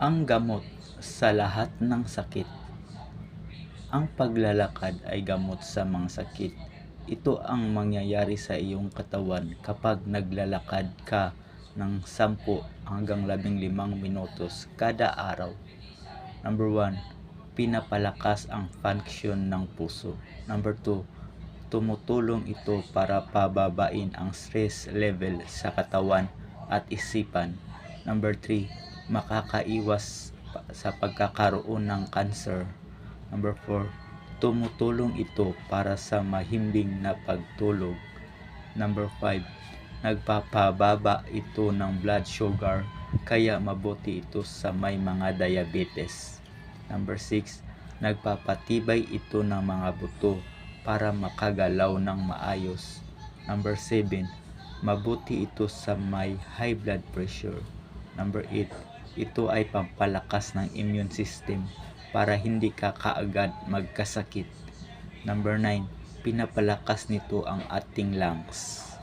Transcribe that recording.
Ang gamot sa lahat ng sakit. Ang paglalakad ay gamot sa mga sakit. Ito ang mangyayari sa iyong katawan kapag naglalakad ka ng 10 hanggang 15 minutos kada araw. Number 1, pinapalakas ang function ng puso. Number 2, tumutulong ito para pababain ang stress level sa katawan at isipan. Number 3, makakaiwas sa pagkakaroon ng cancer. Number 4, tumutulong ito para sa mahimbing na pagtulog. Number 5, nagpapababa ito ng blood sugar kaya mabuti ito sa may mga diabetes. Number 6, nagpapatibay ito ng mga buto para makagalaw ng maayos. Number 7, mabuti ito sa may high blood pressure. Number 8, ito ay pampalakas ng immune system para hindi ka kaagad magkasakit. Number 9, pinapalakas nito ang ating lungs.